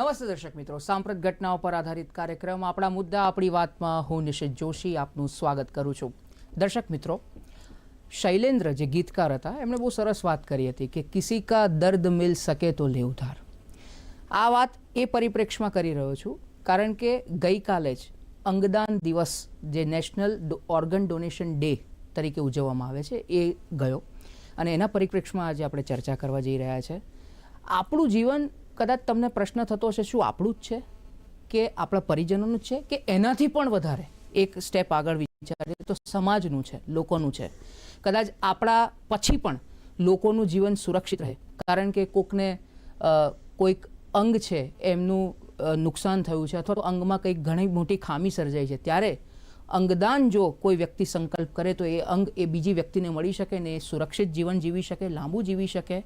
નમસ્તે દર્શક મિત્રો, સાંપ્રત ઘટનાઓ પર આધારિત કાર્યક્રમ આપણા મુદ્દા, આપણી વાતમાં હું નિશિત જોશી આપનું સ્વાગત કરું છું. દર્શક મિત્રો, શૈલેન્દ્ર જે ગીતકાર હતા, એમણે બહુ સરસ વાત કરી હતી કે કિસી કા દર્દ મિલ શકે તો લે ઉધાર આ વાત એ પરિપ્રેક્ષમાં કરી રહ્યો છું, કારણ કે ગઈકાલે જ અંગદાન દિવસ જે નેશનલ ઓર્ગન ડોનેશન ડે તરીકે ઉજવવામાં આવે છે, એ ગયો. અને એના પરિપ્રેક્ષમાં આજે આપણે ચર્ચા કરવા જઈ રહ્યા છે. આપણું જીવન કદાચ તમને પ્રશ્ન થતો હશે, શું આપણું જ છે? કે આપણા પરિજનોનું છે? કે એનાથી પણ વધારે એક સ્ટેપ આગળ વિચારીએ તો સમાજનું છે, લોકોનું છે. કદાચ આપણા પછી પણ લોકોનું જીવન સુરક્ષિત રહે. કારણ કે કોકને કોઈક અંગ છે, એમનું નુકસાન થયું છે અથવા તો અંગમાં કંઈક ઘણી મોટી ખામી સર્જાઈ છે, ત્યારે અંગદાન જો કોઈ વ્યક્તિ સંકલ્પ કરે તો એ અંગ એ બીજી વ્યક્તિને મળી શકે ને એ સુરક્ષિત જીવન જીવી શકે, લાંબુ જીવી શકે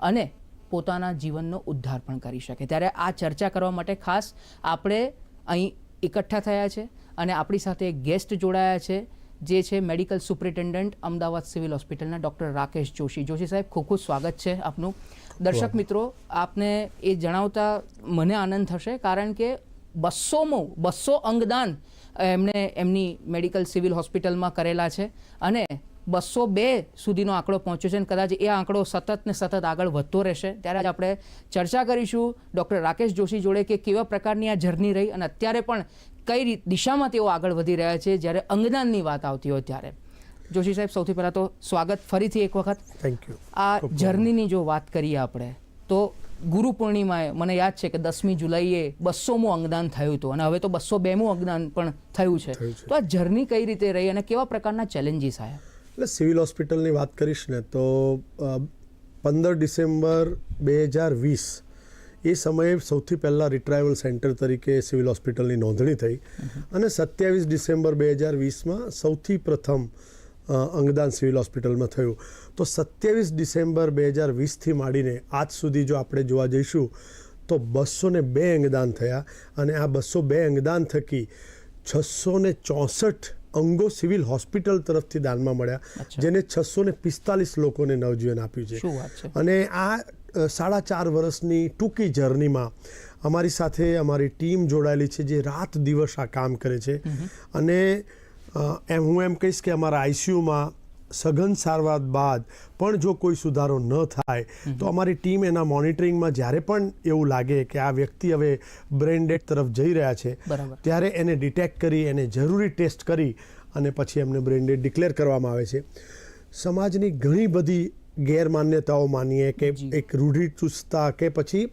અને પોતાના જીવનનો ઉદ્ધાર પણ કરી શકે. ત્યારે આ ચર્ચા કરવા માટે ખાસ આપણે અહીં એકઠા થયા છે અને આપણી સાથે એક ગેસ્ટ જોડાયા છે જે છે મેડિકલ સુપ્રિન્ટેન્ડન્ટ અમદાવાદ સિવિલ હોસ્પિટલના ડૉક્ટર રાકેશ જોશી. જોશી સાહેબ ખૂબ ખૂબ સ્વાગત છે આપનું. દર્શક મિત્રો આપને એ જણાવતા મને આનંદ થશે કારણ કે બસોમો બસો અંગદાન એમણે એમની મેડિકલ સિવિલ હોસ્પિટલમાં કરેલા છે અને બસો બે સુધીનો આંકડો પહોંચ્યો છે અને કદાચ એ આંકડો સતત ને સતત આગળ વધતો રહેશે. ત્યારે આજે આપણે ચર્ચા કરીશું ડૉક્ટર રાકેશ જોશી જોડે કે કેવા પ્રકારની આ જર્ની રહી અને અત્યારે પણ કઈ રીત દિશામાં તેઓ આગળ વધી રહ્યા છે જ્યારે અંગદાનની વાત આવતી હોય ત્યારે. જોશી સાહેબ સૌથી પહેલાં તો સ્વાગત ફરીથી એક વખત. થેન્ક યુ આ જર્નીની જો વાત કરીએ આપણે તો ગુરુ પૂર્ણિમાએ મને યાદ છે કે દસમી જુલાઈએ બસોમું અંગદાન થયું હતું અને હવે તો બસો બેમું અંગદાન પણ થયું છે. તો આ જર્ની કઈ રીતે રહી અને કેવા પ્રકારના ચેલેન્જીસ આવ્યા? એટલે સિવિલ હોસ્પિટલની વાત કરીશ ને તો પંદર ડિસેમ્બર બે હજાર વીસ એ સમયે સૌથી પહેલાં રિટ્રાયવલ સેન્ટર તરીકે સિવિલ હોસ્પિટલની નોંધણી થઈ. અને સત્યાવીસ ડિસેમ્બર બે હજાર વીસમાં સૌથી પ્રથમ અંગદાન સિવિલ હોસ્પિટલમાં થયું. તો સત્યાવીસ ડિસેમ્બર બે હજાર વીસથી માંડીને આજ સુધી જો આપણે જોવા જઈશું તો બસો બે અંગદાન થયા. અને આ બસો બે અંગદાન થકી છસો ને ચોસઠ અંગો સિવિલ હોસ્પિટલ તરફથી દાનમાં મળ્યા જેને છસો ને પિસ્તાલીસ લોકોને નવજીવન આપ્યું છે. અને આ સાડા ચાર વર્ષની ટૂંકી જર્નીમાં અમારી સાથે અમારી ટીમ જોડાયેલી છે જે રાત દિવસ આ કામ કરે છે. અને એમ હું એમ કહીશ કે અમારા આઈસીયુમાં સઘન સારવાર બાદ પણ જો કોઈ સુધારો ન થાય તો અમારી ટીમ એના મોનિટરિંગમાં જ્યારે પણ એવું લાગે કે આ વ્યક્તિ હવે બ્રેન ડેડ તરફ જઈ રહ્યા છે ત્યારે એને ડિટેક્ટ કરી એને જરૂરી ટેસ્ટ કરી અને પછી એમને બ્રેન ડેડ ડિક્લેર કરવામાં આવે છે. સમાજની ઘણી બધી ગેરમાન્યતાઓ માનીએ કે એક રૂઢિચુસ્તતા કે પછી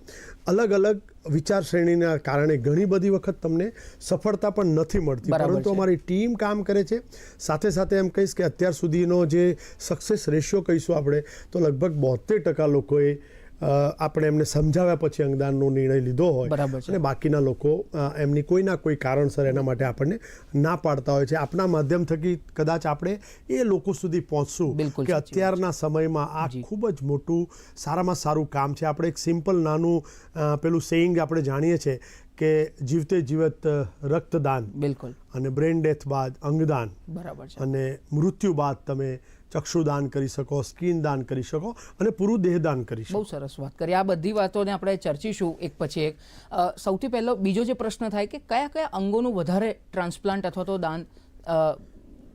અલગ અલગ વિચારશ્રેણીના કારણે ઘણી બધી વખત તમને સફળતા પણ નથી મળતી. પરંતુ અમારી ટીમ કામ કરે છે. સાથે સાથે એમ કહીશ કે અત્યાર સુધીનો જે સક્સેસ રેશિયો કહીશું આપણે તો લગભગ બોતેર ટકા લોકોએ આપણે એમને સમજાવ્યા પછી અંગદાનનો નિર્ણય લીધો હોય અને બાકીના લોકો એમની કોઈના કોઈ કારણસર એના માટે આપણને ના પાડતા હોય છે. આપણા માધ્યમ થકી કદાચ આપણે એ લોકો સુધી પહોંચશું કે અત્યારના સમયમાં આ ખૂબ જ મોટું સારામાં સારું કામ છે. આપણે એક સિમ્પલ નાનું પેલું સેઇંગ આપણે જાણીએ છીએ કે જીવતે જીવત રક્તદાન બિલકુલ. અને બ્રેન ડેથ બાદ અંગદાન બરાબર છે. અને મૃત્યુ બાદ તમે ચક્ષુદાન કરી શકો, સ્કિન દાન કરી શકો અને પૂરું દેહદાન કરી શકો. બહુ સરસ વાત કરી. આ બધી વાતોને આપણે ચર્ચીશું એક પછી એક. સૌથી પહેલો બીજો જે પ્રશ્ન થાય કે કયા કયા અંગોનું વધારે ટ્રાન્સપ્લાન્ટ અથવા તો દાન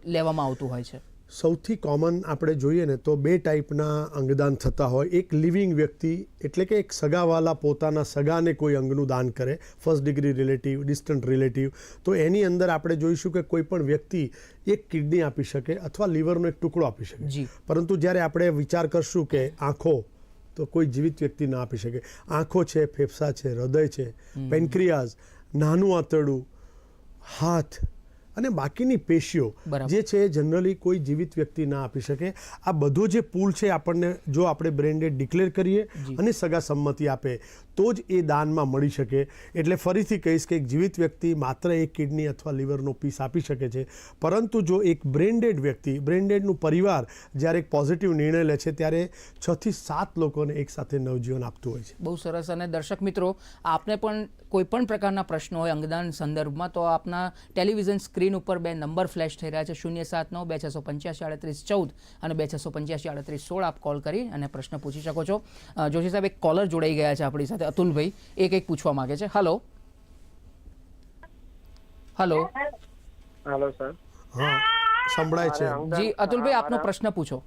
લેવામાં આવતું હોય છે? સૌથી કોમન આપણે જોઈએ ને તો બે ટાઈપના અંગદાન થતા હોય. એક લિવિંગ વ્યક્તિ એટલે કે એક સગાવાલા પોતાના સગાને કોઈ અંગનું દાન કરે. First degree relative distant relative તો એની અંદર આપણે જોઈશું કે કોઈ પણ વ્યક્તિ એક કિડની આપી શકે અથવા લીવરનો એક ટુકડો આપી શકે. પરંતુ જ્યારે આપણે વિચાર કરશું કે આંખો તો કોઈ જીવિત વ્યક્તિ ના આપી શકે. આંખો છે ફેફસા છે હૃદય છે પેન્ક્રિયાઝ નાનું આંતરડું હાથ અને બાકીની પેશીઓ. જે છે જનરલી કોઈ જીવિત વ્યક્તિ ના આપી શકે. આ બધો જે પુલ છે આપણને જો આપણે બ્રેન્ડેડ ડિક્લેર કરીએ અને સગા સંમતિ આપે તો જ એ દાનમાં મળી શકે. એટલે ફરીથી કહીશ કે એક જીવિત વ્યક્તિ માત્ર એક કિડની અથવા લીવરનો પીસ આપી શકે છે. પરંતુ જો એક બ્રેન્ડેડ વ્યક્તિ બ્રેન ડેડનું પરિવાર જ્યારે એક પોઝિટિવ નિર્ણય લે છે ત્યારે છ થી સાત લોકોને એકસાથે નવજીવન આપતું હોય છે. બહુ સરસ અને દર્શક મિત્રો આપને પણ કોઈ પણ પ્રકારના પ્રશ્નો હોય અંગદાન સંદર્ભમાં તો આપના ટેલિવિઝન સ્ક્રીન સ્ક્રીન ઉપર બે નંબર ફ્લેશ થઈ રહ્યા છે. શૂન્ય સાત નવ બે છસો પંચ્યાસી આડત્રીસ ચૌદ અને બે છસો પંચ્યાસી આડત્રીસ સોળ આપ કોલ કરી અને પ્રશ્ન પૂછી શકો છો. જોશી સાહેબ એક કોલર જોડાઈ ગયા છે આપણી સાથે. અતુલભાઈ એ કંઈક પૂછવા માંગે છે. હલો હલો હલો સર હા સંભળાય છે. જી અતુલભાઈ આપનો પ્રશ્ન પૂછો.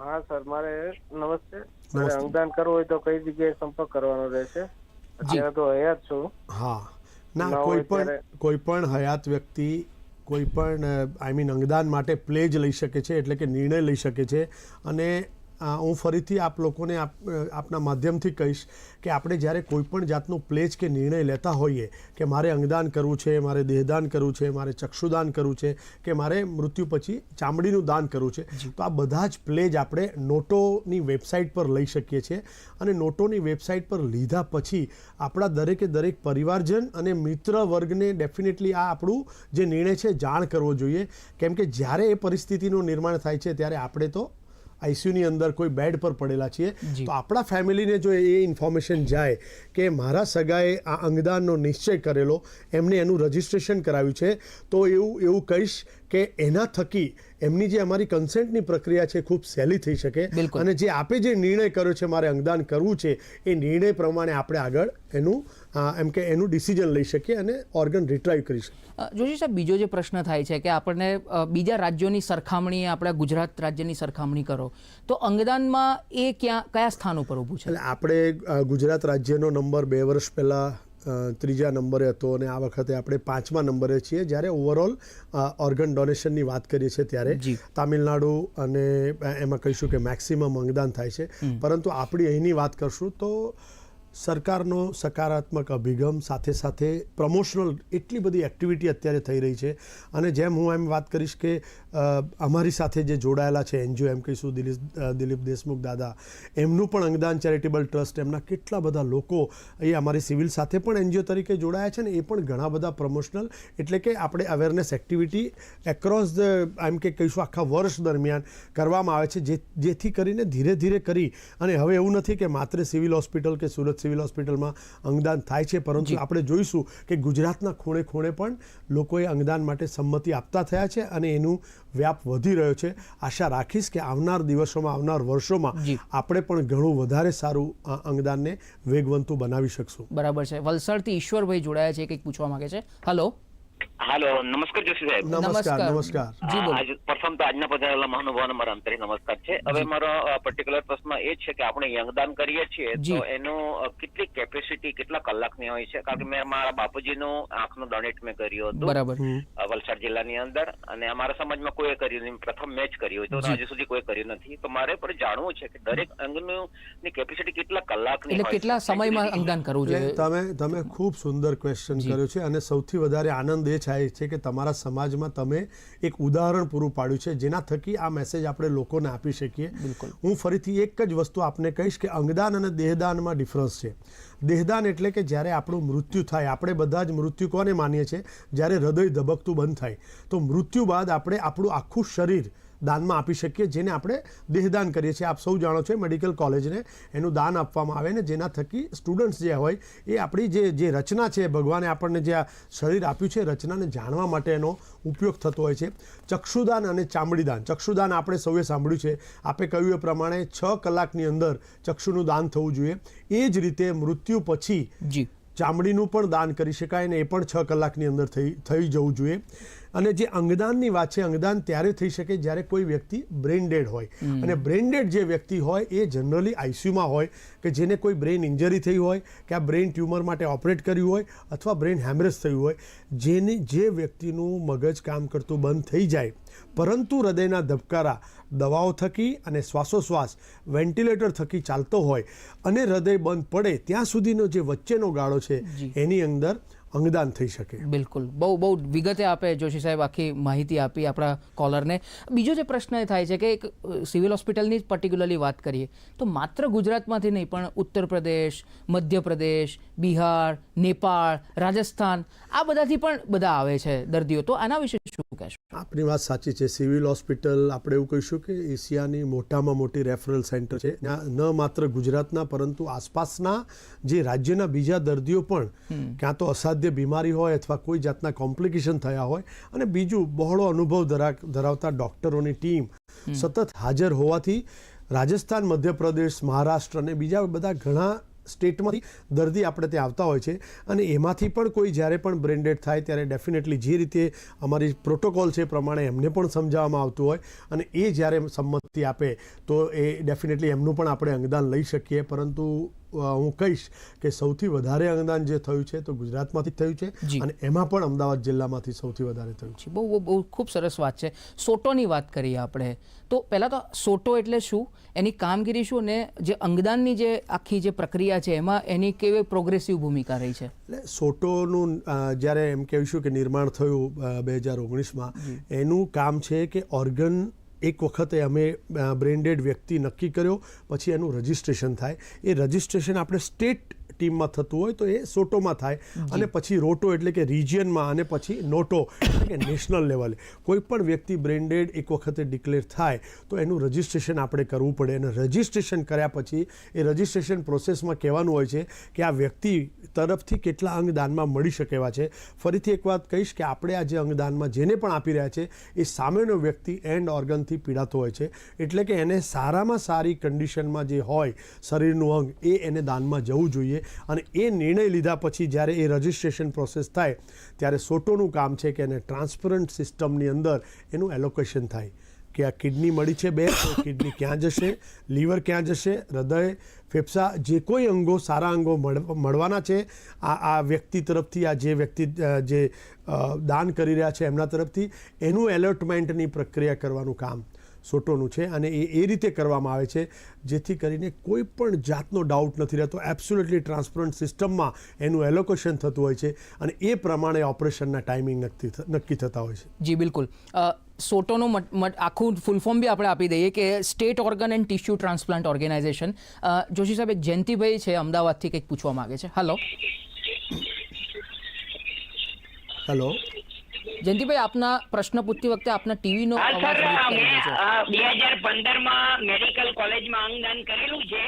હા સર મારે નમસ્તે. મારે અંગદાન કરવું હોય તો કઈ જગ્યાએ સંપર્ક કરવાનો રહેશે? અત્યારે તો હયાત છું. હા. ના ના કોઈ પણ કોઈ પણ હયાત વ્યક્તિ કોઈ પણ આઈ મીન અંગદાન માટે પ્લેજ લઈ શકે છે, એટલે કે નિર્ણય લઈ શકે છે. અને હું ફરીથી આપ લોકોને આપ આપના માધ્યમથી કહીશ કે આપણે જ્યારે કોઈ પણ જાતનું પ્લેજ કે નિર્ણય લેતા હોઈએ કે મારે અંગદાન કરવું છે મારે દેહદાન કરવું છે મારે ચક્ષુદાન કરવું છે કે મારે મૃત્યુ પછી ચામડીનું દાન કરવું છે તો આ બધા જ પ્લેજ આપણે નોટોની વેબસાઇટ પર લઈ શકીએ છીએ અને નોટોની વેબસાઇટ પર લીધા પછી આપણા દરેકે દરેક પરિવારજન અને મિત્ર વર્ગને ડેફિનેટલી આ આપણું જે નિર્ણય છે જાણ કરવો જોઈએ. કેમ કે જ્યારે એ પરિસ્થિતિનું નિર્માણ થાય છે ત્યારે આપણે તો આઈસીયુની અંદર કોઈ બેડ પર પડેલા છીએ. તો આપણા ફેમિલીને જો એ ઇન્ફોર્મેશન જાય કે મારા સગાએ આ અંગદાનનો નિશ્ચય કરેલો એમને એનું રજિસ્ટ્રેશન કરાવ્યું છે તો એવું એવું કહીશ કે એના થકી એમની જે અમારી કન્સેન્ટની પ્રક્રિયા છે ખૂબ સહેલી થઈ શકે. અને જે આપે જે નિર્ણય કર્યો છે મારે અંગદાન કરવું છે એ નિર્ણય પ્રમાણે આપણે આગળ એનું એમ કે એનું ડિસિઝન લઈ શકીએ અને ઓર્ગન રિટ્રાઈવ કરી શકીએ. જોશી સાહેબ બીજો જે પ્રશ્ન થાય છે કે આપણને બીજા રાજ્યોની સરખામણીએ આપણે ગુજરાત રાજ્યની સરખામણી કરો તો અંગદાનમાં એ ક્યાં કયા સ્થાન ઉપર ઊભું છે? એટલે આપણે ગુજરાત રાજ્યનો નંબર બે વર્ષ પહેલાં ત્રીજા નંબરે હતો અને આ વખતે આપણે પાંચમા નંબરે છીએ. જ્યારે ઓવરઓલ ઓર્ગન ડોનેશનની વાત કરીએ છીએ ત્યારે. તામિલનાડુ અને એમાં કહીશું કે મેક્સિમમ અંગદાન થાય છે. પરંતુ આપણી અહીંની વાત કરશું તો સરકારનો સકારાત્મક અભિગમ, સાથે સાથે પ્રમોશનલ એટલી બધી એક્ટિવિટી અત્યારે થઈ રહી છે. અને જેમ હું એમ વાત કરીશ કે અમારી સાથે જે જોડાયેલા છે, એનજીઓ, એમ કહીશું દિલીપ દિલીપ દેશમુખ દાદા, એમનું પણ અંગદાન ચેરિટેબલ ટ્રસ્ટ, એમના કેટલા બધા લોકો એ અમારી સિવિલ સાથે પણ એનજીઓ તરીકે જોડાયા છે ને, એ પણ ઘણા બધા પ્રમોશનલ એટલે કે આપણે અવેરનેસ એક્ટિવિટી એક્રોસ ધ એમ કે કહીશું, આખા વર્ષ દરમિયાન કરવામાં આવે છે, જે, જેથી કરીને ધીરે ધીરે કરી. અને હવે એવું નથી કે માત્ર સિવિલ હોસ્પિટલ કે સુરત સિવિલ હોસ્પિટલમાં અંગદાન થાય છે. પરંતુ આપણે જોઈશું કે ગુજરાતના ખૂણે ખૂણે પણ લોકોએ અંગદાન માટે સંમતિ આપતા થયા છે અને એનું વ્યાપ વધી રહ્યો છે. આશા રાખીશ કે આવનાર દિવસોમાં આવનાર વર્ષોમાં આપણે પણ ઘણું વધારે સારું અંગદાનને વેગવંતુ બનાવી શકશું. બરાબર છે. વલસાડથી ઈશ્વરભાઈ જોડાયા છે. કંઈક પૂછવા માંગે છે. હલો હાલો નમસ્કાર જોશી સાહેબ નમસ્કાર નમસ્કાર. આજ પ્રથમ તો આજના પધારેલા મહાનુભાવોને મારા અંતરિક નમસ્કાર છે. હવે મારો પર્ટિક્યુલર પ્રશ્ન એ છે કે આપણે યંગદાન કરીએ છીએ તો એનું કેટલી કેપેસિટી કેટલા કલાકની હોય છે? કારણ કે મેં મારા બાપુજીનું આંખનું ડોનેટ મેં કર્યું હતું. બરાબર. વલસાડ જિલ્લાની અંદર. અને અમારા સમાજમાં કોઈએ કર્યું નહીં. પ્રથમ મેચ કર્યું તો હજુ સુધી કોઈ કર્યું નથી. તો મારે પણ જાણવું છે કે દરેક અંગનું ની કેપેસિટી કેટલા કલાકની એટલે કેટલા સમયમાં અંગદાન કરવું જોઈએ? તમે તમે ખૂબ સુંદર ક્વેશ્ચન કર્યો છે અને સૌથી વધારે આનંદ એ થાય છે કે તમારા સમાજમાં તમે એક ઉદાહરણ પૂરું પાડ્યું છે જેના થકી આ મેસેજ આપણે લોકોને આપી શકીએ. બિલકુલ. હું ફરીથી એક જ વસ્તુ આપને કહીશ કે અંગદાન અને દેહદાનમાં ડિફરન્સ છે. દેહદાન એટલે કે જ્યારે આપણું મૃત્યુ થાય આપણે બધા જ મૃત્યુ કોને માનીએ છીએ? જ્યારે હૃદય ધબકતું બંધ થાય. તો મૃત્યુ બાદ આપણે આપણું આખું શરીર દાનમાં આપી શકીએ જેને આપણે દેહદાન કરીએ છીએ. આપ સૌ જાણો છો મેડિકલ કોલેજને એનું દાન આપવામાં આવે ને જેના થકી સ્ટુડન્ટ્સ જે હોય એ આપણી જે જે રચના છે ભગવાને આપણને જે આ શરીર આપ્યું છે રચનાને જાણવા માટે એનો ઉપયોગ થતો હોય છે. ચક્ષુદાન અને ચામડીદાન. ચક્ષુદાન આપણે સૌએ સાંભળ્યું છે. આપે કહ્યું એ પ્રમાણે છ કલાકની અંદર ચક્ષુનું દાન થવું જોઈએ. એ જ રીતે મૃત્યુ પછી જી. ચામડીનું પણ દાન કરી શકાય ને એ પણ છ કલાકની અંદર થઈ થઈ જવું જોઈએ. અને જે અંગદાનની વાત છે અંગદાન ત્યારે થઈ શકે જ્યારે કોઈ વ્યક્તિ બ્રેન ડેડ હોય અને બ્રેન ડેડ જે વ્યક્તિ હોય એ જનરલી આઈસીયુમાં હોય કે જેને કોઈ બ્રેન ઇન્જરી થઈ હોય કે આ બ્રેન ટ્યુમર માટે ઓપરેટ કર્યું હોય અથવા બ્રેન હેમરેજ થયું હોય જેની જે વ્યક્તિનું મગજ કામ કરતું બંધ થઈ જાય પરંતુ હૃદયના ધબકારા દવાઓ થકી અને શ્વાસોશ્વાસ વેન્ટિલેટર થકી ચાલતો હોય અને હૃદય બંધ પડે ત્યાં સુધીનો જે વચ્ચેનો ગાળો છે એની અંદર અંગદાન થઈ શકે. બિલકુલ. બહુ બહુ વિગતે આપે જોશી સાહેબ આખી માહિતી આપી આપણા કોલરને. બીજો જે પ્રશ્ન એ થાય છે કે એક સિવિલ હોસ્પિટલની જ પર્ટિક્યુલરલી વાત કરીએ તો માત્ર ગુજરાતમાંથી નહીં પણ ઉત્તર પ્રદેશ મધ્યપ્રદેશ બિહાર નેપાળ રાજસ્થાન આ બધાથી પણ બધા આવે છે દર્દીઓ. તો આના વિશે શું કહેશો? આપની વાત સાચી છે. સિવિલ હોસ્પિટલ આપણે એવું કહીશું કે એશિયાની મોટામાં મોટી રેફરલ સેન્ટર છે. ન માત્ર ગુજરાતના પરંતુ આસપાસના જે રાજ્યના બીજા દર્દીઓ પણ ક્યાં તો અસાધ્ય બીમારી હોય અથવા કોઈ જાતના કોમ્પ્લિકેશન થયા હોય અને બીજું બહોળો અનુભવ ધરા- ધરાવતા ડૉક્ટરોની ટીમ સતત હાજર હોવાથી રાજસ્થાન મધ્યપ્રદેશ મહારાષ્ટ્ર અને બીજા બધા ઘણા સ્ટેટમાંથી દર્દી આપણે ત્યાં આવતા હોય છે અને એમાંથી પણ કોઈ જ્યારે પણ બ્રેન્ડેડ થાય ત્યારે ડેફિનેટલી જે રીતે અમારી પ્રોટોકોલ છે એ પ્રમાણે એમને પણ સમજાવવામાં આવતું હોય અને એ જ્યારે સંમતિ આપે તો એ ડેફિનેટલી એમનું પણ આપણે અંગદાન લઈ શકીએ. પરંતુ હું કહીશ કે સૌથી વધારે અંગદાન જે થયું છે તો ગુજરાતમાંથી થયું છે અને એમાં પણ અમદાવાદ જિલ્લામાંથી સૌથી વધારે થયું છે. બહુ બહુ ખૂબ સરસ વાત છે. સોટોની વાત કરીએ આપણે તો પહેલાં તો સોટો એટલે શું? એની કામગીરી શું અને જે અંગદાનની જે આખી જે પ્રક્રિયા છે એમાં એની કેવી પ્રોગ્રેસિવ ભૂમિકા રહી છે? એટલે સોટોનું જ્યારે એમ કહીશું કે નિર્માણ થયું બે હજાર ઓગણીસમાં એનું કામ છે કે ઓર્ગન એક વખતે અમે બ્રેન્ડેડ વ્યક્તિ નક્કી કર્યો, પછી એનું રજિસ્ટ્રેશન થાય. એ રજિસ્ટ્રેશન આપણે સ્ટેટ ટીમમાં થતું હોય તો એ સોટોમાં થાય. અને પછી રોટો એટલે કે રિજિયનમાં અને પછી નોટો એટલે કે નેશનલ લેવલે. કોઈ પણ વ્યક્તિ બ્રેન્ડેડ એક વખતે ડિક્લેર થાય તો એનું રજિસ્ટ્રેશન આપણે કરવું પડે. અને રજિસ્ટ્રેશન કર્યા પછી એ રજિસ્ટ્રેશન પ્રોસેસમાં કહેવાનું હોય છે કે આ વ્યક્તિ તરફથી કેટલા અંગ દાનમાં મળી શકે એવા છે. ફરીથી એક વાત કહીશ કે આપણે આ જે અંગદાનમાં જેને પણ આપી રહ્યા છે એ સામેનો વ્યક્તિ એન્ડ ઓર્ગનથી પીડાતો હોય છે. એટલે કે એને સારામાં સારી કન્ડિશનમાં જે હોય શરીરનું અંગ એ એને દાનમાં જવું જોઈએ. અને એ નિર્ણય લીધા પછી જ્યારે એ રજિસ્ટ્રેશન પ્રોસેસ થાય, ત્યારે સોટોનું કામ છે કે એને ટ્રાન્સપરન્ટ સિસ્ટમની અંદર એનું એલોકેશન થાય કે આ કિડની મળી છે બે કિડની ક્યાં જશે, લીવર ક્યાં જશે, હૃદય, ફેફસા, જે કોઈ અંગો, સારા અંગો મળ- મળવાના છે, આ આ વ્યક્તિ તરફથી, આ જે વ્યક્તિ જે દાન કરી રહ્યા છે એમના તરફથી, એનું એલોટમેન્ટની પ્રક્રિયા કરવાનું કામ. સોટોનું છે અને એ એ રીતે કરવામાં આવે છે જેથી કરીને કોઈ પણ જાતનો ડાઉટ નથી રહેતો. એબ્સોલ્યુટલી ટ્રાન્સપરન્ટ સિસ્ટમમાં એનું એલોકેશન થતું હોય છે અને એ પ્રમાણે ઓપરેશનના ટાઈમિંગ નક્કી નક્કી થતા હોય છે. જી બિલકુલ. સોટોનું આખું ફૂલ ફોર્મ બી આપણે આપી દઈએ કે state organ and tissue transplant organisation. Joshi સાહેબ એક જયંતિભાઈ છે અમદાવાદથી કંઈક પૂછવા માગે છે. હલો હેલો જયંતિભાઈ આપના પ્રશ્ન પૂછતી વખતે આપના ટીવીનો અવાજ બે હજાર પંદરમાં મેડિકલ કોલેજમાં અંગદાન કરેલું છે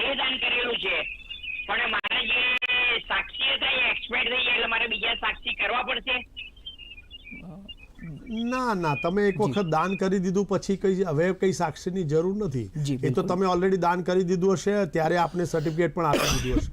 દેહદાન કરેલું છે. પણ મારે જે સાક્ષી હતા એ એક્સપાયર થઈ ગયા એટલે મારે બીજા સાક્ષી કરવા પડશે. ના ના તમે એક વખત દાન કરી દીધું પછી કઈ હવે કઈ સાક્ષીની જરૂર જી, નથી એ તો તમે ઓલરેડી દાન કરી દીધું હશે ત્યારે આપને સર્ટિફિકેટ પણ આપી દીધું હશે.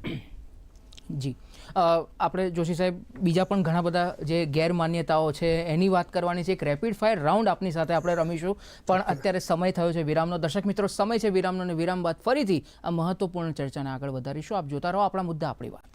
જી. આપણે જોશી સાહેબ બીજા પણ ઘણા બધા જે ગેરમાન્યતાઓ છે એની વાત કરવાની છે. એક રેપિડ ફાયર રાઉન્ડ આપની સાથે આપણે રમીશું. પણ અત્યારે સમય થયો છે વિરામનો. દર્શક મિત્રો સમય છે વિરામનો અને વિરામ બાદ ફરીથી આ મહત્વપૂર્ણ ચર્ચાને આગળ વધારીશું. આપ જોતા રહો આપણા મુદ્દા આપણી વાત.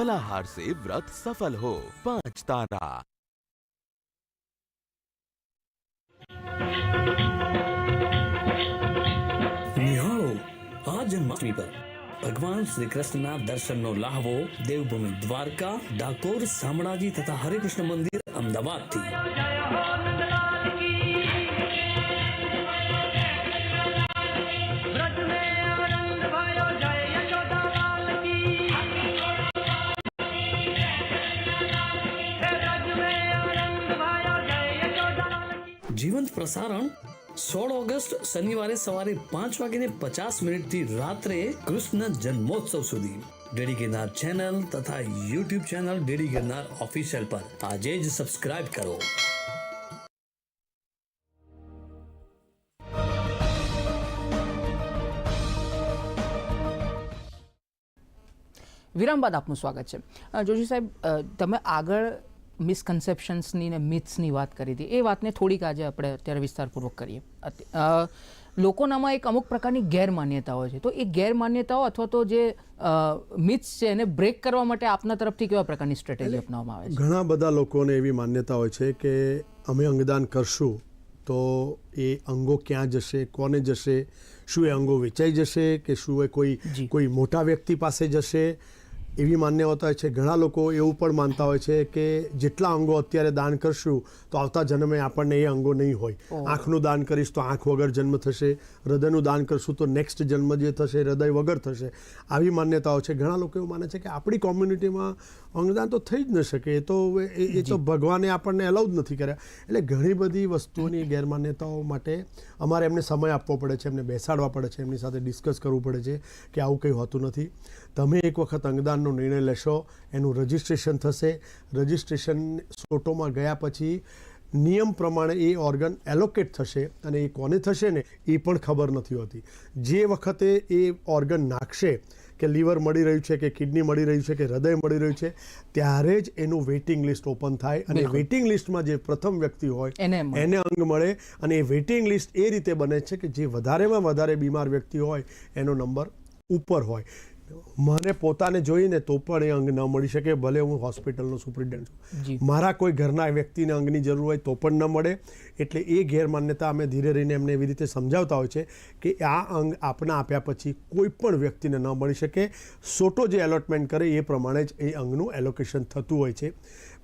फलाहार से व्रत सफल हो पांच तारा નિહાળો આ જન્માષ્ટમી પર ભગવાન શ્રી કૃષ્ણના દર્શનનો લાહવો દેવભૂમિ દ્વારકા ડાકોર શામળાજી તથા હરિકૃષ્ણ મંદિર અમદાવાદથી જીવંત પ્રસારણ સોળ ઓગસ્ટ શનિવારે સવારે પાંચ વાગીને પચાસ મિનિટથી રાત્રે કૃષ્ણ જન્મોત્સવ સુધી. ડેડી ગિરનાર ચેનલ તથા YouTube channel DD Girnar official પર આજે જ સબસ્ક્રાઇબ કરો. વિરામ બાદ આપનું સ્વાગત છે. જોશી સાહેબ તમે આગળ મિસકન્સેપ્શન્સની ને મિથ્સની વાત કરી હતી. એ વાતને થોડીક આજે આપણે અત્યારે વિસ્તારપૂર્વક કરીએ. લોકોનામાં એક અમુક પ્રકારની ગેરમાન્યતાઓ છે. તો એ ગેરમાન્યતાઓ અથવા તો જે મિથ્સ છે એને બ્રેક કરવા માટે આપના તરફથી કેવા પ્રકારની સ્ટ્રેટેજી અપનાવવામાં આવે છે? ઘણા બધા લોકોને એવી માન્યતા હોય છે કે અમે અંગદાન કરશું તો એ અંગો ક્યાં જશે કોને જશે શું એ અંગો વેચાઈ જશે કે શું એ કોઈ કોઈ મોટા વ્યક્તિ પાસે જશે? એવી માન્યતા હોય છે. ઘણા લોકો એવું પણ માનતા હોય છે કે જેટલા અંગો અત્યારે દાન કરશું તો આવતા જન્મે આપણને એ અંગો નહીં હોય. આંખનું દાન કરીશ તો આંખ વગર જન્મ થશે. હૃદયનું દાન કરશું તો નેક્સ્ટ જન્મ જે થશે હૃદય વગર થશે. આવી માન્યતાઓ છે. ઘણા લોકો એવું માને છે કે આપણી કોમ્યુનિટીમાં અંગદાન તો થઈ જ ન શકે. એ તો એ એ તો ભગવાને આપણને એલાઉ જ નથી કર્યા. એટલે ઘણી બધી વસ્તુઓની ગેરમાન્યતાઓ માટે અમારે એમને સમય આપવો પડે છે. એમને બેસાડવા પડે છે. એમની સાથે ડિસ્કસ કરવું પડે છે કે આવું કંઈ હોતું નથી. તમે એક વખત અંગદાનનો નિર્ણય લેશો એનું રજિસ્ટ્રેશન થશે. રજિસ્ટ્રેશન સોટોમાં ગયા પછી નિયમ પ્રમાણે એ ઓર્ગન એલોકેટ થશે અને એ કોને થશે ને એ પણ ખબર નથી હોતી. જે વખતે એ ઓર્ગન નાખશે કે લીવર મળી રહ્યું છે કે કિડની મળી રહ્યું છે કે હૃદય મળી રહ્યું છે ત્યારે જ એનું વેઇટિંગ લિસ્ટ ઓપન થાય અને વેઇટિંગ લિસ્ટમાં જે પ્રથમ વ્યક્તિ હોય એને અંગ મળે અને એ વેઇટિંગ લિસ્ટ એ રીતે બને છે કે જે વધારેમાં વધારે બીમાર વ્યક્તિ હોય એનો નંબર ઉપર હોય. મને પોતાને જોઈને તો પણ એ અંગ ન મળી શકે ભલે હું હોસ્પિટલનો સુપ્રિન્ટેન્ડન્ટ છું. મારા કોઈ ઘરના વ્યક્તિને અંગની જરૂર હોય તો પણ ન મળે. એટલે એ ગેરમાન્યતા અમે ધીરે રહીને એમને એવી રીતે સમજાવતા હોય છે કે આ અંગ આપના આપ્યા પછી કોઈ પણ વ્યક્તિને ન મળી શકે. સોટો જે એલોટમેન્ટ કરે એ પ્રમાણે જ એ અંગનું એલોકેશન થતું હોય છે.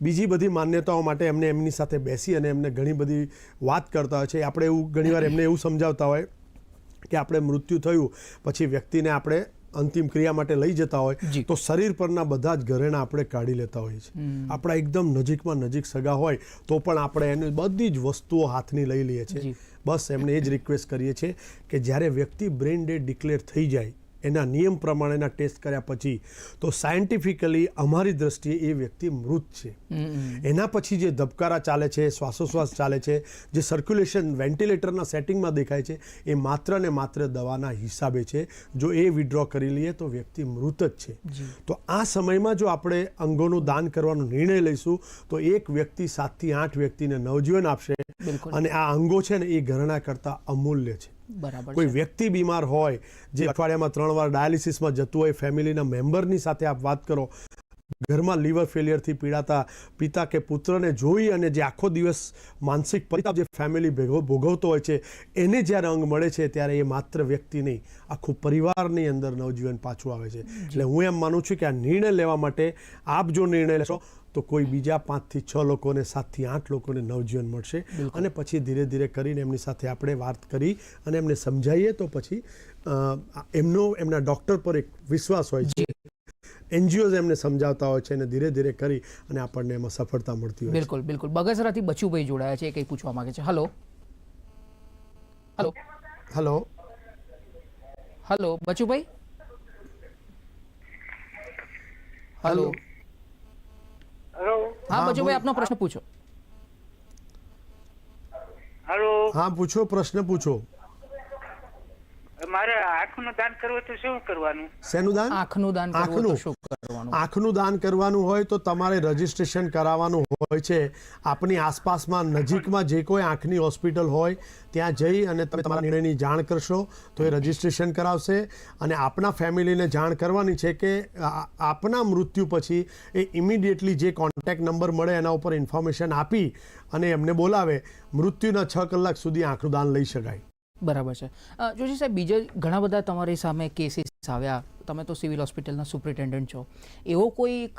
બીજી બધી માન્યતાઓ માટે એમને એમની સાથે બેસી અને એમને ઘણી બધી વાત કરતા હોય છે. આપણે એવું ઘણીવાર એમને એવું સમજાવતા હોય કે આપણે મૃત્યુ થયું પછી વ્યક્તિને આપણે અંતિમ ક્રિયા માટે લઈ જતા હોય તો શરીર પરના બધા જ ઘરેણા આપણે કાઢી લેતા હોઈએ છીએ. આપણા એકદમ નજીકમાં નજીક સગા હોય તો પણ આપણે એની બધી જ વસ્તુઓ હાથની લઈ લઈએ છીએ. બસ એમને એ જ રિક્વેસ્ટ કરીએ છીએ કે જ્યારે વ્યક્તિ બ્રેન ડેડ ડિક્લેર થઈ જાય એના નિયમ પ્રમાણેના ટેસ્ટ કર્યા પછી તો સાયન્ટિફિકલી અમારી દ્રષ્ટિએ એ વ્યક્તિ મૃત છે. એના પછી જે ધબકારા ચાલે છે શ્વાસોશ્વાસ ચાલે છે જે સર્ક્યુલેશન વેન્ટિલેટરના સેટિંગમાં દેખાય છે એ માત્ર ને માત્ર દવાના હિસાબે છે. જો એ વિડ્રો કરી લઈએ તો વ્યક્તિ મૃત જ છે. તો આ સમયમાં જો આપણે અંગોનું દાન કરવાનો નિર્ણય લઈશું તો એક વ્યક્તિ સાતથી આઠ વ્યક્તિને નવજીવન આપશે અને આ અંગો છે ને એ ઘરણા કરતાં અમૂલ્ય છે. બરાબર કોઈ વ્યક્તિ બીમાર હોય જે અઠવાડિયામાં ત્રણ વાર ડાયાલિસિસમાં જતું હોય ફેમિલીના મેમ્બરની સાથે આપ વાત કરો ઘરમાં લીવર ફેલિયરથી પીડાતા પિતા કે પુત્રને જોઈ અને જે આખો દિવસ માનસિક પરિતાપ જે ફેમિલી ભેગો ભોગવતો હોય છે એને જ્યારે અંગ મળે છે ત્યારે એ માત્ર વ્યક્તિ નહીં આખું પરિવારની અંદર નવજીવન પાછું આવે છે. એટલે હું એમ માનું છું કે આ નિર્ણય લેવા માટે આપ જો નિર્ણય લેશો તો કોઈ બીજા પાંચથી છ લોકોને સાતથી આઠ લોકોને નવજીવન મળશે. અને પછી ધીરે ધીરે કરીને એમની સાથે આપણે વાત કરી અને એમને સમજાવીએ તો પછી એમનો એમના ડૉક્ટર પર એક વિશ્વાસ હોય છે. એનજીઓઝ એમને સમજાવતા હોય છે અને ધીરે ધીરે કરી અને આપણને એમાં સફળતા મળતી હોય બિલકુલ બિલકુલ. બગસરાથી બચુભાઈ જોડાયા છે એ કંઈ પૂછવા માંગે છે. Hello. Hello. Hello. Hello Bachubhai? Hello. Hello. હા હા, બચુભાઈ આપનો પ્રશ્ન પૂછો. હલો. હા પૂછો પ્રશ્ન પૂછો. મારે આંખનું દાન કરવું તો શું કરવાનું? શેનું દાન? આંખનું દાન કરવું હોય તો આંખનું? શું કરવાનું? આંખનું દાન કરવાનું હોય તો તમારે રજીસ્ટ્રેશન કરાવવાનું હોય છે. આપની આસપાસમાં નજીકમાં જે કોઈ આંખની હોસ્પિટલ હોય ત્યાં જઈ અને તમે તમારા નિર્ણયની જાણ કરશો તો એ રજિસ્ટ્રેશન કરાવશે. અને આપના ફેમિલીને જાણ કરવાની છે કે આપના મૃત્યુ પછી એ ઇમિડિયેટલી જે કોન્ટેક્ટ નંબર મળે એના ઉપર ઇન્ફોર્મેશન આપી અને એમને બોલાવે. મૃત્યુના છ કલાક સુધી આંખનું દાન લઈ શકાય. બરાબર છે. જોજી જોશી સાહેબ બીજા ઘણા બધા તમારી સામે કેસીસ આવ્યા. તમે તો સિવિલ હોસ્પિટલના સુપ્રિન્ટેન્ડન્ટ છો. એવો કોઈ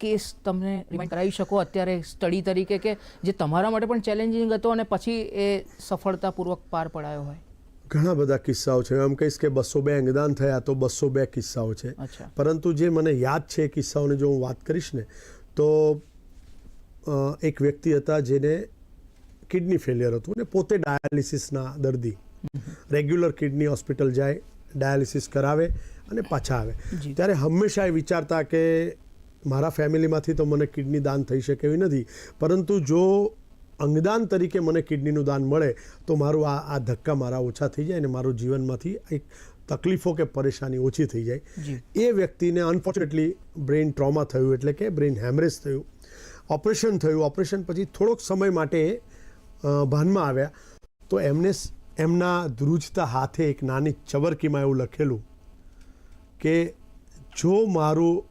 કેસ તમને રિમાઇન્ડ કરાવી શકો અત્યારે સ્ટડી તરીકે કે જે તમારા માટે પણ ચેલેન્જિંગ હતો અને પછી એ સફળતાપૂર્વક પાર પડાયો હોય? ઘણા બધા કિસ્સાઓ છે. એમ કહીશ કે બસો બે અંગદાન થયા તો બસો બે કિસ્સાઓ છે. અચ્છા. પરંતુ જે મને યાદ છે એ કિસ્સાઓની જો હું વાત કરીશ ને તો એક વ્યક્તિ હતા જેને કિડની ફેલિયર હતું અને પોતે ડાયાલિસિસના દર્દી. રેગ્યુલર કિડની હોસ્પિટલ જાય ડાયાલિસિસ કરાવે અને પાછા આવે. ત્યારે હંમેશા એ વિચારતા કે મારા ફેમિલીમાંથી તો મને કિડની દાન થઈ શકે એવી નથી. પરંતુ જો અંગદાન તરીકે મને કિડનીનું દાન મળે તો મારું આ આ ધક્કા મારા ઓછા થઈ જાય અને મારું જીવનમાંથી એક તકલીફો કે પરેશાની ઓછી થઈ જાય. એ વ્યક્તિને અનફોર્ચ્યુનેટલી બ્રેઇન ટ્રોમા થયું એટલે કે બ્રેઇન હેમરેજ થયું. ઓપરેશન થયું. ઓપરેશન પછી થોડોક સમય માટે ભાનમાં આવ્યા. તો એમને એમના ધ્રુજતા હાથે એક નાની ચવરકીમાં એવું લખેલું કે જો મારું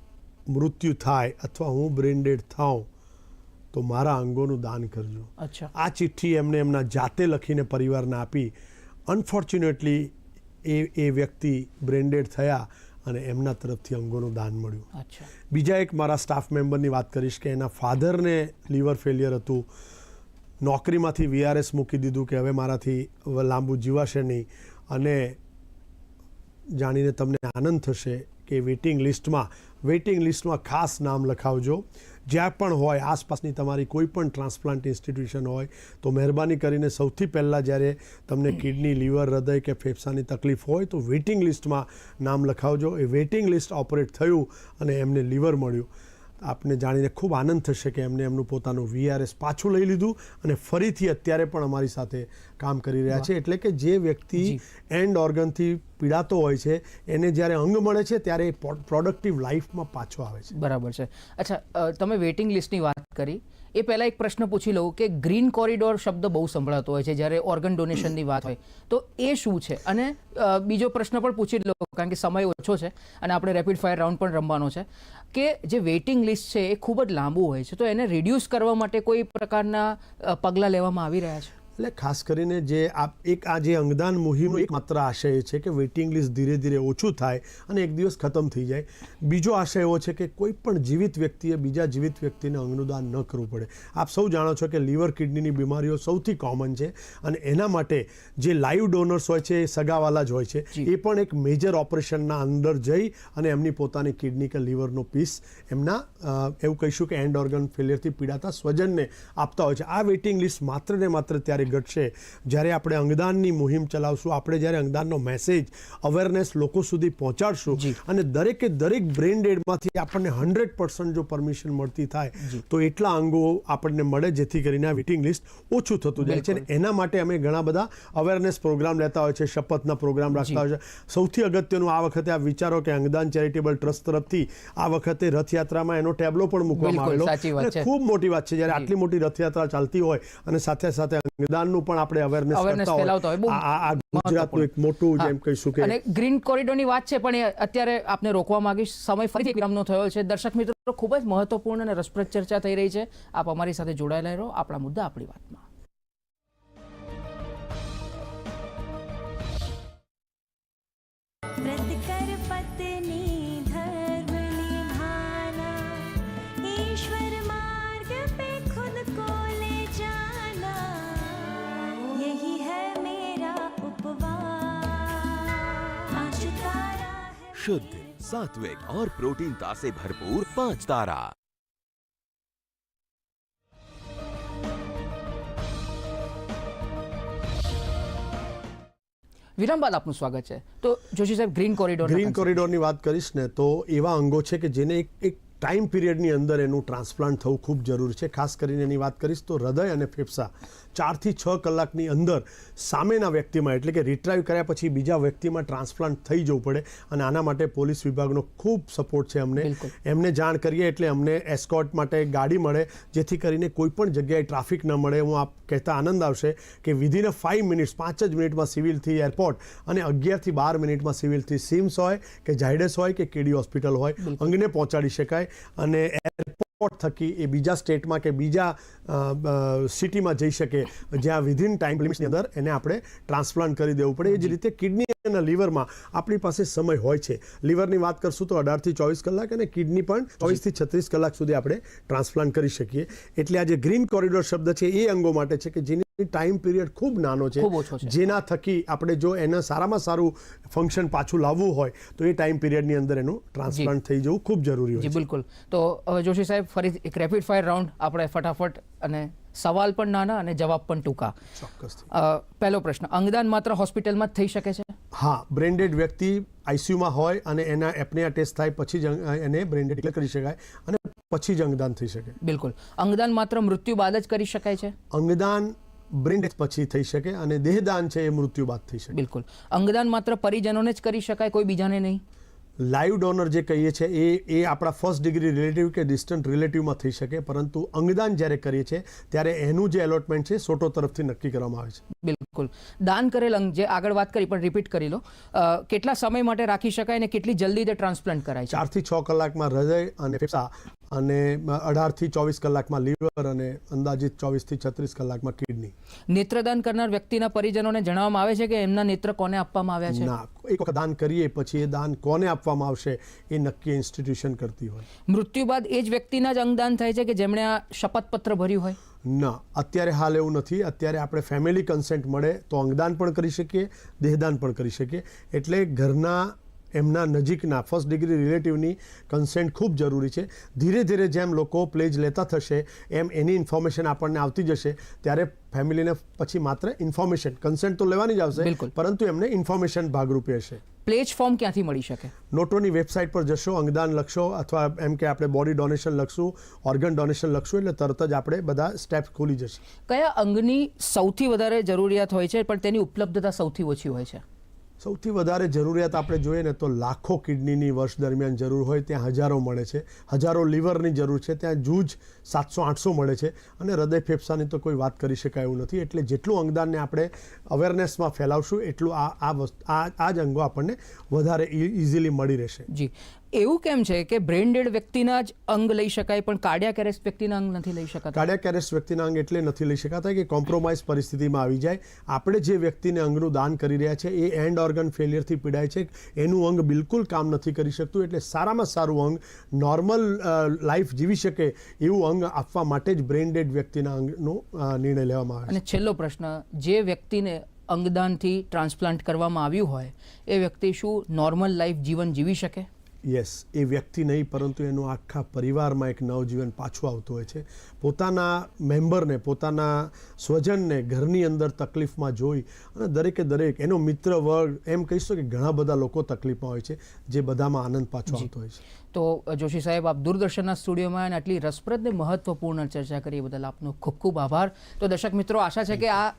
મૃત્યુ થાય અથવા હું બ્રેન્ડેડ ડેડ થાઉં તો મારા અંગોનું દાન કરજો. અચ્છા. આ ચિઠ્ઠી એમને એમના જાતે લખીને પરિવારને આપી. અનફોર્ચ્યુનેટલી એ એ વ્યક્તિ બ્રેન્ડેડ થયા અને એમના તરફથી અંગોનું દાન મળ્યું. બીજા એક મારા સ્ટાફ મેમ્બરની વાત કરીશ કે એના ફાધરને લીવર ફેલિયર હતું. નોકરીમાંથી વીઆરએસ મૂકી દીધું કે હવે મારાથી લાંબુ જીવાશે નહીં. અને જાણીને તમને આનંદ થશે કે વેઇટિંગ લિસ્ટમાં વેઇટિંગ લિસ્ટમાં ખાસ નામ લખાવજો. જ્યાં પણ હોય, આસપાસની તમારી કોઈ પણ ટ્રાન્સપ્લાન્ટ ઇન્સ્ટિટ્યુશન હોય, તો મહેરબાની કરીને સૌથી પહેલાં જ્યારે તમને કિડની, લીવર, હૃદય કે ફેફસાની તકલીફ હોય, તો વેઇટિંગ લિસ્ટમાં નામ લખાવજો. એ વેઇટિંગ લિસ્ટ ઓપરેટ થયું અને એમને લીવર મળ્યું. આપને જાણીને ખૂબ આનંદ થશે કે એમને એમનું પોતાનું વીઆરએસ પાછું લઈ લીધું અને ફરીથી અત્યારે પણ અમારી સાથે કામ કરી રહ્યા છે. એટલે કે જે વ્યક્તિ એન્ડ ઓર્ગનથી પીડાતો હોય છે એને જ્યારે અંગ મળે છે ત્યારે એ પ્રોડક્ટિવ લાઈફમાં પાછો આવે છે. બરાબર છે. અચ્છા તમે વેઇટિંગ લિસ્ટની વાત કરી. એ પહેલાં એક પ્રશ્ન પૂછી લઉં કે ગ્રીન કોરિડોર શબ્દ બહુ સંભળાતો હોય છે, જ્યારે ઓર્ગન ડોનેશનની વાત હોય. તો એ શું છે? અને બીજો પ્રશ્ન પણ પૂછી લઉં, કારણ કે સમય ઓછો છે અને આપણે રેપિડ ફાયર રાઉન્ડ પણ રમવાનો છે, કે જે વેઇટિંગ લિસ્ટ છે એ ખૂબ જ લાંબુ હોય છે. તો એને રિડ્યુસ કરવા માટે કોઈ પ્રકારના પગલાં લેવામાં આવી રહ્યા છે? એટલે ખાસ કરીને જે આ એક આ જે અંગદાન મુહિમનો એક માત્ર આશય છે કે વેઇટિંગ લિસ્ટ ધીરે ધીરે ઓછું થાય અને એક દિવસ ખતમ થઈ જાય. બીજો આશય એવો છે કે કોઈ પણ જીવિત વ્યક્તિએ બીજા જીવિત વ્યક્તિને અંગનું દાન ન કરવું પડે. આપ સૌ જાણો છો કે લીવર કિડનીની બીમારીઓ સૌથી કોમન છે અને એના માટે જે લાઈવ ડોનર્સ હોય છે એ સગાવાલા જ હોય છે. એ પણ એક મેજર ઓપરેશનના અંદર જઈ અને એમની પોતાની કિડની કે લીવરનો પીસ એમના એવું કહીશું કે એન્ડ ઓર્ગન ફેલિયરથી પીડાતા સ્વજનને આપતા હોય છે. આ વેઇટિંગ લિસ્ટ માત્ર ને માત્ર ત્યારે ઘટશે. જ્યારે આપણે અંગદાનની મુહિમ ચલાવશું આપણે જ્યારે અંગદાનનો મેસેજ અવેરનેસ લોકો સુધી પહોંચાડશું અને દરેકે દરેક બ્રેન ડેડમાંથી આપણને હંડ્રેડ પર્સન્ટ જો પરમિશન મળતી થાય તો એટલા અંગો આપણને મળે જેથી કરીને આ વેઇટિંગ લિસ્ટ ઓછું થતું જાય છે. એના માટે અમે ઘણા બધા અવેરનેસ પ્રોગ્રામ લેતા હોય છે શપથના પ્રોગ્રામ રાખતા હોય છે. સૌથી અગત્યનું આ વખતે આ વિચારો કે અંગદાન ચેરિટેબલ ટ્રસ્ટ તરફથી આ વખતે રથયાત્રામાં એનો ટેબલો પણ મૂકવામાં આવેલો. ખૂબ મોટી વાત છે. જ્યારે આટલી મોટી રથયાત્રા ચાલતી હોય અને સાથે સાથે અંગદાનનું પણ આપણે અવેરનેસ કરતા હોય, આ ગુજરાતનું એક મોટું જેમ કહીશું કે અને ગ્રીન કોરિડોરની વાત છે પણ એ અત્યારે આપને રોકવા માંગીશ. સમય ફરીથી વિરામનો થયો છે. દર્શક મિત્રો ખૂબ જ મહત્વપૂર્ણ અને રસપ્રદ ચર્ચા થઈ રહી છે. આપ અમારી સાથે જોડાયેલા રહો. આપણા મુદ્દા આપણી વાતમાં. शुद्ध सात्विक और प्रोटीनता से भरपूर पाँच तारा વિરામ બાદ આપનું સ્વાગત છે તો જોશી સાહેબ ગ્રીન કોરિડોર ગ્રીન કોરિડોરની વાત કરીશ ને તો એવા અંગો છે કે જેને એક એક ટાઈમ પીરિયડની અંદર એનું ટ્રાન્સપ્લાન્ટ થવું ખૂબ જરૂરી છે ખાસ કરીને એની વાત કરીશ તો હૃદય અને ફેફસા ચારથી છ કલાકની અંદર સામેના વ્યક્તિમાં એટલે કે રિટ્રાઈવ કર્યા પછી બીજા વ્યક્તિમાં ટ્રાન્સપ્લાન્ટ થઈ જવું પડે. અને આના માટે પોલીસ વિભાગનો ખૂબ સપોર્ટ છે અમને. એમને જાણ કરીએ એટલે અમને એસ્કોટ માટે ગાડી મળે જેથી કરીને કોઈ પણ જગ્યાએ ટ્રાફિક ન મળે. હું આપ કહેતા આનંદ આવશે કે વિધિન અ ફાઇવ મિનિટ્સ પાંચ જ મિનિટમાં સિવિલથી એરપોર્ટ અને અગિયારથી બાર મિનિટમાં સિવિલથી સિમ્સ હોય કે ઝાયડસ હોય કે કેડી હોસ્પિટલ હોય અંગને પહોંચાડી શકાય. અને એરપોર્ટ થકી એ બીજા સ્ટેટમાં કે બીજા સિટીમાં જઈ શકે જ્યાં વિધિન ટાઈમ લિમિટ્સની અંદર એને આપણે ટ્રાન્સપ્લાન્ટ કરી દેવું પડે. એ જ રીતે કિડની અને લીવરમાં આપણી પાસે સમય હોય છે. લીવરની વાત કરશું તો અઢારથી ચોવીસ કલાક અને કિડની પણ ચોવીસથી છત્રીસ કલાક સુધી આપણે ટ્રાન્સપ્લાન્ટ કરી શકીએ. એટલે આ જે ગ્રીન કોરિડોર શબ્દ છે એ અંગો માટે છે કે જેની ટાઈમ પીરિયડ ખૂબ નાનો છે. જેના થકી આપણે જો એને સારામાં સારું ફંક્શન પાછું લાવવું હોય તો એ ટાઈમ પીરિયડની અંદર એનું ટ્રાન્સપ્લાન્ટ થઈ જવું ખૂબ જરૂરી હોય છે. બિલકુલ. તો હવે જોશી સાહેબ ફરી એક રેપિડ ફાયર રાઉન્ડ આપણે ફટાફટ અને સવાલ પણ નાના અને જવાબ પણ ટૂંકા. પહેલો પ્રશ્ન. અંગદાન માત્ર હોસ્પિટલમાં જ થઈ શકે છે? હા બ્રેન્ડેડ વ્યક્તિ આઈસીયુમાં હોય અને એના એપનિયા ટેસ્ટ થાય પછી જ એને બ્રેન્ડેડ ડિક્લેર કરી શકાય અને પછી જ અંગદાન થઈ શકે. બિલકુલ. અંગદાન માત્ર મૃત્યુ બાદ જ કરી શકાય છે? અંગદાન બ્રેન ડેથ પછી થઈ શકે અને દેહદાન છે એ મૃત્યુ બાદ થઈ શકે. બિલકુલ. અંગદાન માત્ર પરિજનોને જ કરી શકાય કોઈ બીજાને નહીં? લાઈવ ડોનર જે કહીએ છીએ એ એ આપણા ફર્સ્ટ ડિગ્રી રિલેટિવ કે ડિસ્ટન્ટ રિલેટિવમાં થઈ શકે પરંતુ અંગદાન જ્યારે કરીએ છીએ ત્યારે એનું જે એલોટમેન્ટ છે સોટો તરફથી નક્કી કરવામાં આવે છે. બિલકુલ. દાન કરેલ અંગ જે આગળ વાત કરી પણ રિપીટ કરી લો. કેટલા સમય માટે રાખી શકાય અને કેટલી જલ્દી તે ટ્રાન્સપ્લાન્ટ કરાય છે? ચારથી છ કલાકમાં હૃદય અને ફેફસા અને અઢારથી ચોવીસ કલાકમાં લીવર અને અંદાજિત ચોવીસથી છત્રીસ કલાકમાં કિડની. નેત્રદાન કરનાર વ્યક્તિના પરિજનોને જણાવવામાં આવે છે કે એમના નેત્ર કોને આપવામાં આવ્યા છે? ના એક વખત દાન કરીએ પછી એ દાન કોને આપવામાં આવશે એ નક્કી ઇન્સ્ટિટ્યુશન કરતી હોય. મૃત્યુ બાદ એ જ વ્યક્તિના જ અંગદાન થાય છે કે જેમણે આ શપથપત્ર ભર્યું હોય? ના અત્યારે હાલ એવું નથી. અત્યારે આપણે ફેમિલી કન્સેન્ટ મળે તો અંગદાન પણ કરી શકીએ દેહદાન પણ કરી શકીએ. એટલે ઘરના એમના નજીકના ફર્સ્ટ ડિગ્રી રિલેટિવની કન્સેન્ટ ખૂબ જરૂરી છે. ધીરે ધીરે જેમ લોકો પ્લેજ લેતા થશે એમ એની ઇન્ફોર્મેશન આપણને આવતી જશે ત્યારે ફેમિલીને પછી માત્ર ઇન્ફોર્મેશન કન્સેન્ટ તો લેવાની જ આવશે. પરંતુ એમને ઇન્ફોર્મેશન ભાગરૂપે હશે. પ્લેજ ફોર્મ ક્યાંથી મળી શકે? નોટોની વેબસાઇટ પર જશો અંગદાન લખશો અથવા એમ કે આપણે બોડી ડોનેશન લખશું ઓર્ગન ડોનેશન લખશું એટલે તરત જ આપણે બધા સ્ટેપ ખુલી જશે. કયા અંગની સૌથી વધારે જરૂરિયાત હોય છે પણ તેની ઉપલબ્ધતા સૌથી ઓછી હોય છે? સૌથી વધારે જરૂરિયાત આપણે જોઈએ ને તો લાખો કિડનીની વર્ષ દરમિયાન જરૂર હોય, ત્યાં હજારો મળે છે. હજારો લીવરની જરૂર છે, ત્યાં જૂજ સાતસો, આઠસો મળે છે. અને હૃદય ફેફસાની તો કોઈ વાત કરી શકાય એવું નથી. એટલે જેટલું અંગદાનને આપણે અવેરનેસમાં ફેલાવશું, એટલું આ આ આ જ અંગો આપણને વધારે ઇઝીલી મળી રહેશે. જી. એવું કેમ છે કે બ્રેન ડેડ વ્યક્તિના જ અંગ લઈ શકાય પણ કાર્ડિયાક એરેસ્ટ વ્યક્તિના અંગ નથી લઈ શકાતા? કાર્ડિયાક એરેસ્ટ વ્યક્તિના અંગ એટલે નથી લઈ શકાતા કે કોમ્પ્રોમાઇઝ પરિસ્થિતિમાં આવી જાય. આપણે જે વ્યક્તિને અંગનું દાન કરી રહ્યા છે એ એન્ડ ઓર્ગન ફેલિયરથી પીડાય છે. એનું અંગ બિલકુલ કામ નથી કરી શકતું એટલે સારામાં સારું અંગ નોર્મલ લાઈફ જીવી શકે એવું અંગ આપવા માટે જ બ્રેન ડેડ વ્યક્તિના અંગનો નિર્ણય લેવામાં આવે અને છેલ્લો પ્રશ્ન જે વ્યક્તિને અંગદાનથી ટ્રાન્સપ્લાન્ટ કરવામાં આવ્યું હોય એ વ્યક્તિ શું નોર્મલ લાઈફ જીવન જીવી શકે? યસ એ વ્યક્તિ નહીં પરંતુ એનું આખા પરિવારમાં એક નવજીવન પાછું આવતું હોય છે. પોતાના મેમ્બરને પોતાના સ્વજનને ઘરની અંદર તકલીફમાં જોઈ અને દરેકે દરેક એનો મિત્ર વર્ગ એમ કહીશું કે ઘણા બધા લોકો તકલીફમાં હોય છે જે બધામાં આનંદ પાછો આવતો હોય છે. તો જોશી સાહેબ આપ દૂરદર્શનના સ્ટુડિયોમાં અને આટલી રસપ્રદ ને મહત્વપૂર્ણ ચર્ચા કરી એ બદલ આપનો ખૂબ ખૂબ આભાર. તો દર્શક મિત્રો આશા છે કે આ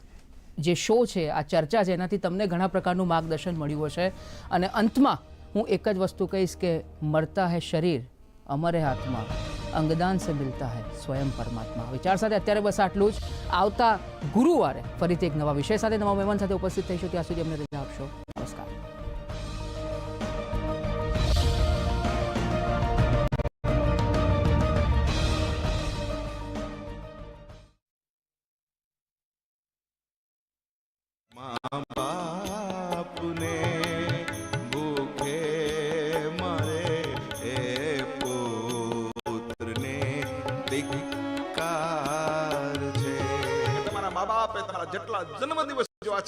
જે શો છે આ ચર્ચા છે એનાથી તમને ઘણા પ્રકારનું માર્ગદર્શન મળ્યું હશે. અને અંતમાં હું એક જ વસ્તુ કહીશ કે મરતા હૈ શરીર, અમરે હાથમાં અંગદાન સે મિલતા હૈ સ્વયં પરમાત્મા. વિચાર સાથે અત્યારે બસ આટલું જ. આવતા ગુરુવારે ફરીથી એક નવા વિષય સાથે, નવા મહેમાન સાથે ઉપસ્થિત થઈશું. ત્યાં સુધી અમને રજા આપશો.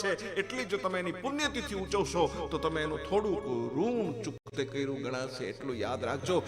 છે. એટલી જો તમે એની પુણ્યતિથિ ઉજવશો, તો તમે એનું થોડુંક ઋણ ચૂકતે કર્યું ગણાશે. એટલું યાદ રાખજો.